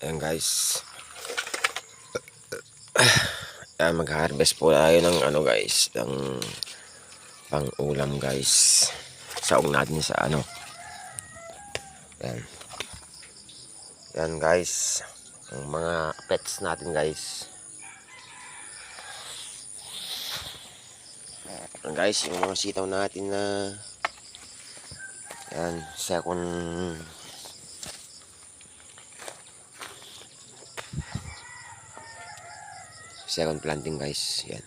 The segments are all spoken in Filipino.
Ayan guys. Ayan, mag-harvest po tayo ng ano guys, ng pang ulam guys. Saong natin sa ano. Ayan. Ayan guys. Ang mga pets natin guys. Ayan guys, yung mga sitaw natin na Ayan, second second planting guys. Yan.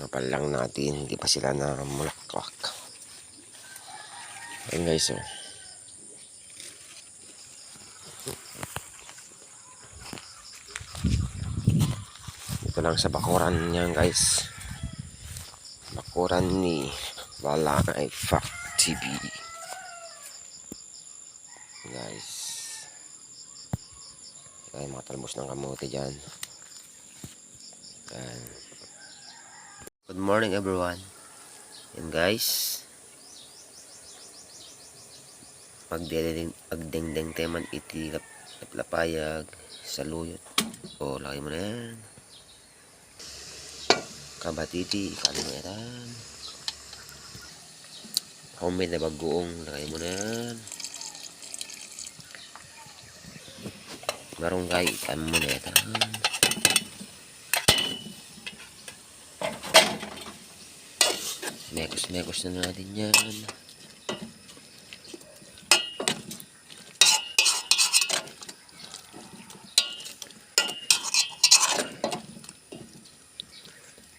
Mga palang natin. Hindi pa sila na mulakwak yan guys oh. Ito lang sa bakuran yan guys. Bakuran ni Balangay Fact TV guys. Ay mga talbos ng kamote dyan Yan. Good morning everyone. Yan guys. Magdedeng agdengdeng teman iti lap, lapayag sa luyot. O laki mo na yan. Kabatiti, yan. Homemade na bagoong, laki mo na yan. Marunggay, ikali mo. Mekos-mekos na natin yan.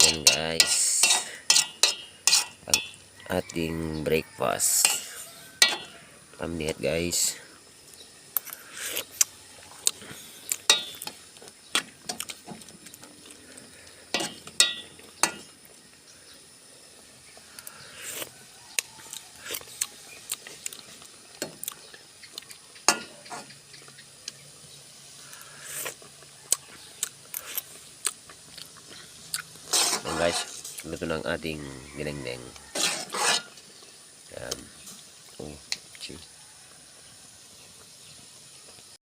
Yan guys. Ating breakfast. Pamlihat guys. Yan guys, luto ng ating dinengdeng. Yan. Oh.